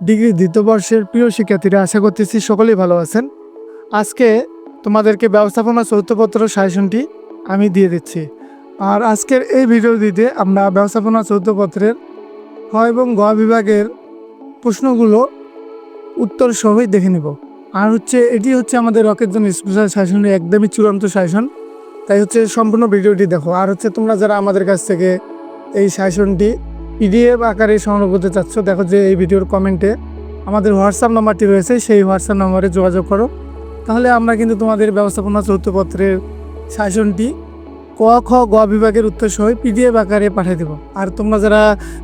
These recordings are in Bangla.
ডিগ্রি দ্বিতীয় বর্ষের প্রিয় শিক্ষার্থীরা, আশা করতেছি সকলেই ভালো আছেন। আজকে তোমাদেরকে ব্যবস্থাপনা চৌথপত্র সাজেশনটি আমি দিয়ে দিচ্ছি। আর আজকের এই ভিডিওটিতে আমরা ব্যবস্থাপনা চৌথপত্রের খ এবং গ বিভাগের প্রশ্নগুলো উত্তর সহই দেখে নিব। আর হচ্ছে, এটি হচ্ছে আমাদের রকের জন্য স্পেশাল সাজেশনের একদমই চূড়ান্ত সাজেশন। তাই হচ্ছে, সম্পূর্ণ ভিডিওটি দেখো। আর হচ্ছে, তোমরা যারা আমাদের কাছ থেকে এই সাজেশনটি পিডিএফ আকারে সংগ্রহ করতে চাচ্ছ, দেখো যে এই ভিডিওর কমেন্টে আমাদের হোয়াটসঅ্যাপ নাম্বারটি রয়েছে, সেই হোয়াটসঅ্যাপ নম্বরে যোগাযোগ করো। তাহলে আমরা কিন্তু তোমাদের ব্যবস্থাপনা চৌথপত্রের শাসনটি ক, খ, গ বিভাগের উত্তর সহ পিডিএফ আকারে পাঠিয়ে দেবো। আর তোমরা যারা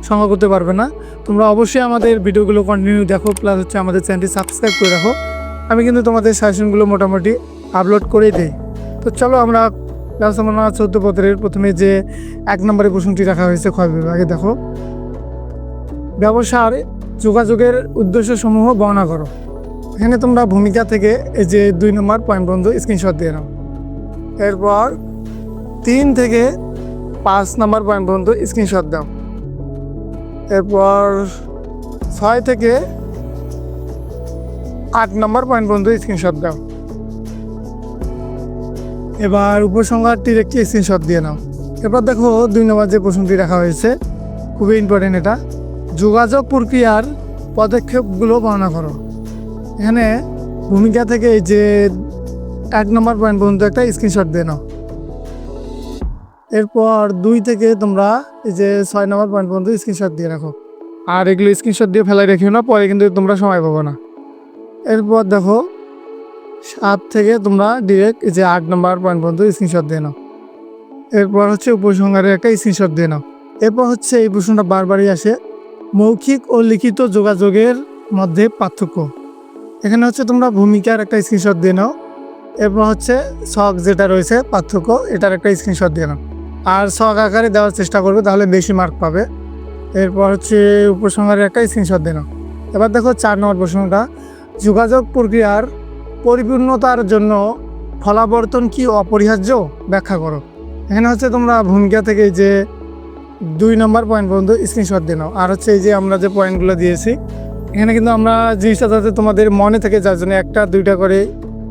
সংগ্রহ করতে পারবে না, তোমরা অবশ্যই আমাদের ভিডিওগুলো কন্টিনিউ দেখো প্লাস হচ্ছে আমাদের চ্যানেলটি সাবস্ক্রাইব করে রাখো। আমি কিন্তু তোমাদের সাজেশনগুলো মোটামুটি আপলোড করেই দিই। তো চলো আমরা ব্যবস্থাপনা চৌদ্দ পত্রের প্রথমে যে এক নম্বরে প্রশ্নটি রাখা হয়েছে খ বিভাগে, দেখো। ব্যবসার যোগাযোগের উদ্দেশ্যসমূহ বর্ণনা করো। এখানে তোমরা ভূমিকা থেকে এই যে দুই নম্বর পয়েন্ট পর্যন্ত স্ক্রিনশট দিয়ে নাও। এরপর তিন থেকে পাঁচ নম্বর পয়েন্ট পর্যন্ত স্ক্রিনশট দাও। এরপর ছয় থেকে আট নম্বর পয়েন্ট পর্যন্ত স্ক্রিনশট দাও। এবার উপসংহারটির একটি স্ক্রিনশট দিয়ে নাও। এরপর দেখো দুই নম্বর যে প্রশ্নটি রাখা হয়েছে, খুবই ইম্পর্টেন্ট এটা। যোগাযোগ প্রক্রিয়ার পদক্ষেপগুলো বর্ণনা করো। এখানে ভূমিকা থেকে এই যে এক নম্বর পয়েন্ট পর্যন্ত একটা স্ক্রিনশট দিয়ে নাও। এরপর দুই থেকে তোমরা এই যে ছয় নম্বর পয়েন্ট পর্যন্ত স্ক্রিনশট দিয়ে রাখো। আর এগুলো স্ক্রিনশট দিয়ে ফেলাই রেখিও না পরে কিন্তু তোমরা সময় পাবো না। এরপর দেখো সাত থেকে তোমরা ডিরেক্ট যে আট নম্বর পয়েন্ট পর্যন্ত স্ক্রিনশট দিয়ে নাও। এরপর হচ্ছে উপসংহারের একটা স্ক্রিনশট দিয়ে নাও। এরপর হচ্ছে এই প্রশ্নটা বারবারই আসে, মৌখিক ও লিখিত যোগাযোগের মধ্যে পার্থক্য। এখানে হচ্ছে তোমরা ভূমিকার একটা স্ক্রিনশট দিয়ে নাও। এরপর হচ্ছে শখ যেটা রয়েছে, পার্থক্য, এটার একটা স্ক্রিনশট দিয়ে নাও। আর শখ আকারে দেওয়ার চেষ্টা করবে, তাহলে বেশি মার্ক পাবে। এরপর হচ্ছে উপসংহারের একটা স্ক্রিনশট দিয়ে নাও। এবার দেখো চার নম্বর প্রশ্নটা। যোগাযোগ প্রক্রিয়ার পরিপূর্ণতার জন্য ফলাবর্তন কি অপরিহার্য? ব্যাখ্যা করো। এখানে হচ্ছে তোমরা ভূমিকা থেকে যে দুই নম্বর পয়েন্ট পর্যন্ত স্ক্রিনশট দিয়ে নাও। আর হচ্ছে এই যে আমরা যে পয়েন্টগুলো দিয়েছি, এখানে কিন্তু আমরা জিনিসটা যাতে তোমাদের মনে থেকে, যার জন্য একটা, দুইটা করে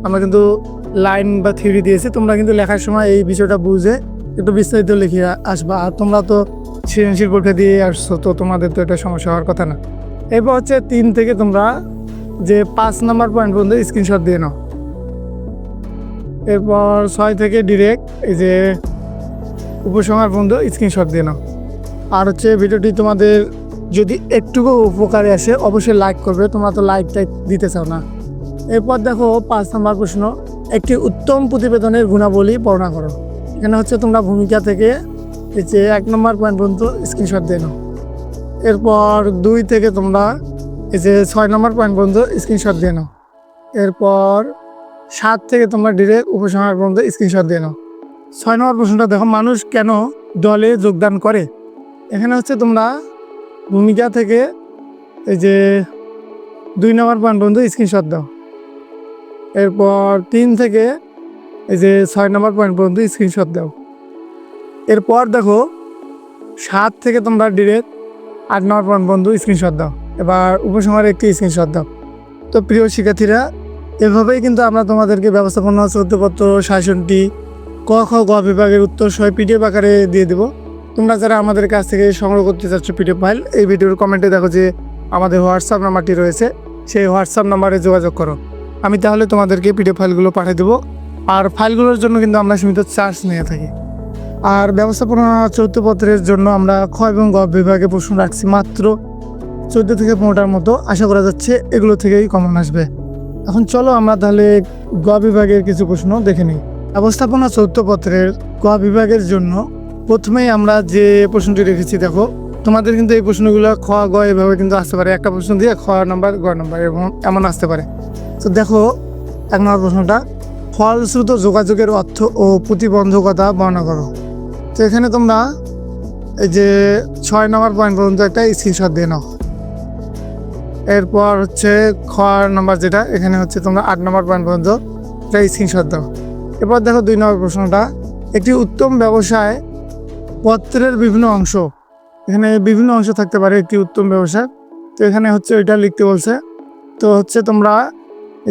আমরা কিন্তু লাইন বা থিওরি দিয়েছি। তোমরা কিন্তু লেখার সময় এই বিষয়টা বুঝে একটু বিস্তারিত লিখে আসবা। আর তোমরা তো সৃজনশীল পরীক্ষা দিয়ে আসছো, তো তোমাদের তো এটা সমস্যা হওয়ার কথা না। এরপর হচ্ছে তিন থেকে তোমরা যে পাঁচ নাম্বার পয়েন্ট পর্যন্ত স্ক্রিনশট দিয়ে নাও। এরপর ছয় থেকে ডিরেক্ট এই যে উপসংহার পর্যন্ত স্ক্রিনশট দিয়ে নাও। আর হচ্ছে ভিডিওটি তোমাদের যদি একটুকু উপকারে আসে, অবশ্যই লাইক করবে। তোমরা তো লাইক টাইক দিতে চাও না। এরপর দেখো পাঁচ নম্বর প্রশ্ন, একটি উত্তম প্রতিবেদনের গুণাবলী বর্ণনা করো। এখানে হচ্ছে তোমরা ভূমিকা থেকে এই যে এক নম্বর পয়েন্ট পর্যন্ত স্ক্রিনশট দিয়ে নাও। এরপর দুই থেকে তোমরা এই যে ছয় নম্বর পয়েন্ট পর্যন্ত স্ক্রিনশট দিয়ে নাও। এরপর সাত থেকে তোমরা ডিরেক্ট উপসংহার পর্যন্ত স্ক্রিনশট দিয়ে নাও। ছয় নম্বর প্রশ্নটা, দেখো, মানুষ কেন দলে যোগদান করে? এখানে হচ্ছে তোমরা ভূমিকা থেকে এই যে দুই নম্বর পয়েন্ট পর্যন্ত স্ক্রিনশট দাও। এরপর তিন থেকে এই যে ছয় নম্বর পয়েন্ট পর্যন্ত স্ক্রিনশট দাও। এরপর দেখো, সাত থেকে তোমরা ডিরেক্ট আট নম্বর পয়েন্ট পর্যন্ত স্ক্রিনশট দাও। এবার উপসংহারে একটি স্ক্রিনশট দাও। তো প্রিয় শিক্ষার্থীরা, এভাবেই কিন্তু আমরা তোমাদেরকে ব্যবস্থাপনা চৌদ্দপত্র শাসনটি ক খ গ বিভাগের উত্তর সহ পিডিএফ আকারে দিয়ে দেবো। তোমরা যারা আমাদের কাছ থেকে সংগ্রহ করতে চাচ্ছ পিডিএফ ফাইল এই ভিডিওর কমেন্টে দেখো যে আমাদের হোয়াটসঅ্যাপ নাম্বারটি রয়েছে। সেই হোয়াটসঅ্যাপ নাম্বারে যোগাযোগ করো। আমি তাহলে তোমাদেরকে পিডিএফ ফাইলগুলো পাঠিয়ে দেবো। আর ফাইলগুলোর জন্য কিন্তু আমরা সীমিত চার্জ নিয়ে থাকি। আর ব্যবস্থাপনা চৌদ্দপত্রের জন্য আমরা খ এবং গ বিভাগে প্রশ্ন রাখছি মাত্র চোদ্দ থেকে পনেরোটার মতো আশা করা যাচ্ছে এগুলো থেকেই কমন আসবে। এখন চলো আমরা তাহলে গ বিভাগের কিছু প্রশ্ন দেখে নিই। ব্যবস্থাপনা চৌদ্দপত্রের গ বিভাগের জন্য প্রথমেই আমরা যে প্রশ্নটি রেখেছি, দেখো, তোমাদের কিন্তু এই প্রশ্নগুলো খ, গ এভাবে কিন্তু আসতে পারে। একটা প্রশ্ন দিয়ে খ নাম্বার, গ নাম্বার এবং এমন আসতে পারে। তো দেখো, এক নম্বর প্রশ্নটা, ফলশ্রুত যোগাযোগের অর্থ ও প্রতিবন্ধকতা বর্ণনা করো। তো এখানে তোমরা এই যে ছয় নম্বর পয়েন্ট পর্যন্ত একটা স্ক্রিনশট দিয়ে নাও। এরপর হচ্ছে খ নম্বর যেটা, এখানে হচ্ছে তোমরা আট নম্বর পয়েন্ট পর্যন্ত একটা স্ক্রিনশট দাও। এরপর দেখো দুই নম্বর প্রশ্নটা, একটি উত্তম ব্যবসায় পত্রের বিভিন্ন অংশ, এখানে বিভিন্ন অংশ থাকতে পারে একটি উত্তম ব্যবসা তো এখানে হচ্ছে ওইটা লিখতে বলছে। তো হচ্ছে তোমরা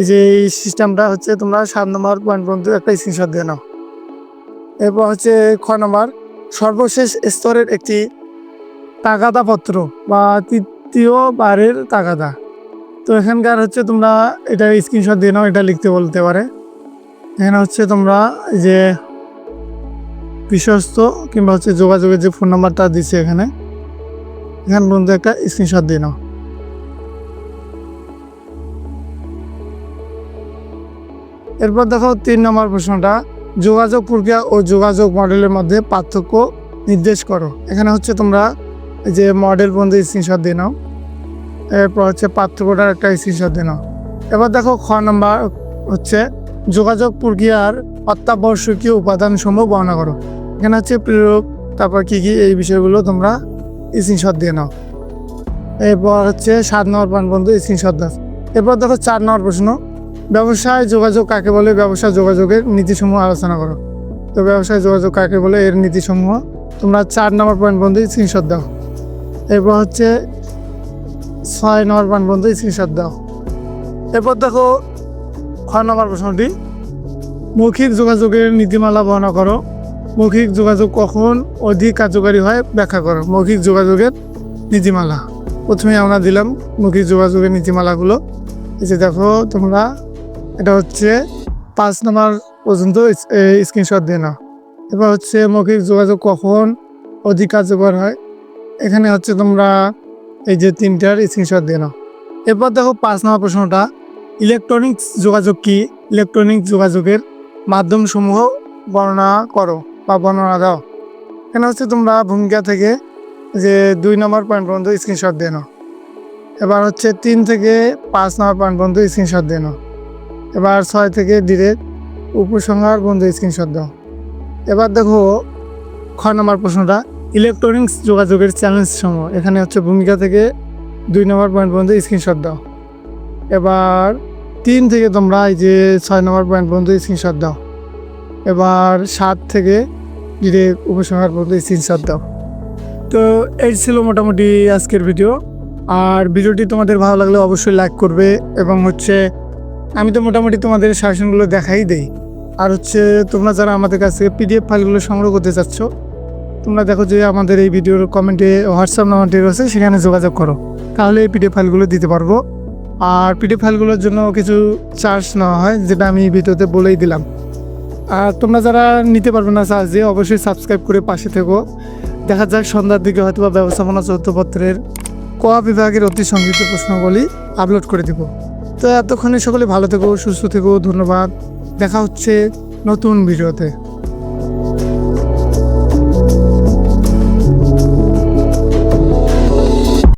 এই যে এই সিস্টেমটা হচ্ছে তোমরা সাত নম্বর পয়েন্ট পর্যন্ত একটা স্ক্রিনশট দিয়ে নাও। এরপর হচ্ছে খ নম্বর সর্বশেষ স্তরের একটি তাগাদা পত্র বা তৃতীয় বারের তাগাদা তো এখানকার হচ্ছে তোমরা এটা স্ক্রিনশট দিয়ে নাও, এটা লিখতে বলতে পারে। এখানে হচ্ছে তোমরা যে বিশ্বস্ত কিংবা হচ্ছে যোগাযোগের যে ফোন নাম্বারটা দিচ্ছে এখানে, এখান পর্যন্ত একটা স্ক্রিনশট দিয়ে নাও। এরপর দেখো তিন নম্বর প্রশ্নটা, যোগাযোগ প্রক্রিয়া ও যোগাযোগ মডেলের মধ্যে পার্থক্য নির্দেশ করো। এখানে হচ্ছে তোমরা যে মডেল পর্যন্ত স্ক্রিনশট দিয়ে নাও। এরপর হচ্ছে পার্থক্যটার একটা স্ক্রিনশট দিয়ে নাও। এবার দেখো খ নম্বর হচ্ছে, যোগাযোগ প্রক্রিয়ার অত্যাবশ্যকীয় উপাদানসমূহ বর্ণনা করো। এখানে হচ্ছে প্রেরক, তারপর কী কী, এই বিষয়গুলো তোমরা স্ক্রিনশট দিয়ে নাও। এরপর হচ্ছে সাত নম্বর পয়েন্ট পর্যন্ত স্ক্রিনশট দাও। এরপর দেখো চার নম্বর প্রশ্ন, ব্যবসায় যোগাযোগ কাকে বলে? ব্যবসা যোগাযোগের নীতিসমূহ আলোচনা করো। তো ব্যবসায় যোগাযোগ কাকে বলে? এর নীতিসমূহ তোমরা চার নম্বর পয়েন্ট পর্যন্ত স্ক্রিনশট দাও। এরপর হচ্ছে ছয় নম্বর পর্যন্ত স্ক্রিনশট দাও। এরপর দেখো ছয় নম্বর প্রশ্নটি। মৌখিক যোগাযোগের নীতিমালা বর্ণনা করো। মৌখিক যোগাযোগ কখন অধিক কার্যকারী হয় ব্যাখ্যা করো। মৌখিক যোগাযোগের নীতিমালা। প্রথমে আমরা দিলাম মৌখিক যোগাযোগের নীতিমালাগুলো। এই যে দেখো তোমরা, এটা হচ্ছে পাঁচ নম্বর পর্যন্ত স্ক্রিনশট দিয়ে নাও। এবার হচ্ছে মৌখিক যোগাযোগ কখন অধিক কার্যকর হয় এখানে হচ্ছে তোমরা এই যে তিনটার স্ক্রিনশট দিয়ে নাও। এরপর দেখো পাঁচ নম্বর প্রশ্নটা ইলেকট্রনিক্স যোগাযোগ কি? ইলেকট্রনিক যোগাযোগের মাধ্যমসমূহ বর্ণনা করো বা বর্ণনা দাও। এখানে হচ্ছে তোমরা ভূমিকা থেকে যে দুই নম্বর পয়েন্ট পর্যন্ত স্ক্রিনশট দিয়ে নাও। এবার হচ্ছে তিন থেকে পাঁচ নম্বর পয়েন্ট পর্যন্ত স্ক্রিনশট দিয়ে নাও। এবার ছয় থেকে ডিরেক্ট উপসংহার বন্ধু স্ক্রিনশট দাও। এবার দেখো খ নম্বর প্রশ্নটা ইলেকট্রনিক্স যোগাযোগের চ্যালেঞ্জ সমূহ। এখানে হচ্ছে ভূমিকা থেকে দুই নম্বর পয়েন্ট পর্যন্ত স্ক্রিনশট দাও। এবার তিন থেকে তোমরা এই যে ছয় নম্বর পয়েন্ট পর্যন্ত স্ক্রিনশট দাও। এবার সাত থেকে ডিরেক্ট উপসংহার পর্যন্ত স্ক্রিনশট দাও। তো এই ছিল মোটামুটি আজকের ভিডিও আর ভিডিওটি তোমাদের ভালো লাগলে অবশ্যই লাইক করবে এবং হচ্ছে আমি তো মোটামুটি তোমাদের সাজেশনগুলো দেখাই দেই। আর হচ্ছে তোমরা যারা আমাদের কাছ পিডিএফ ফাইলগুলো সংগ্রহ করতে চাচ্ছ তোমরা দেখো যে আমাদের এই ভিডিওর কমেন্টে হোয়াটসঅ্যাপ নাম্বারটি রয়েছে, সেখানে যোগাযোগ করো। তাহলে এই পিডিএফ ফাইলগুলো দিতে পারব। আর পিডিএফ ফাইলগুলোর জন্য কিছু চার্জ নেওয়া হয়, যেটা আমি ভিডিওতে বলেই দিলাম। আর তোমরা যারা নিতে পারবে না চার্জ দিয়ে অবশ্যই সাবস্ক্রাইব করে পাশে থেকো। দেখা যাক সন্ধ্যার দিকে হয়তো বা ব্যবস্থাপনা চৌথপত্রের ক বিভাগের অতি সংক্ষিপ্ত প্রশ্নগুলি আপলোড করে দেব। তো এতক্ষণে সকলে ভালো থেকো, সুস্থ থেকো, ধন্যবাদ। দেখা হচ্ছে নতুন ভিডিওতে।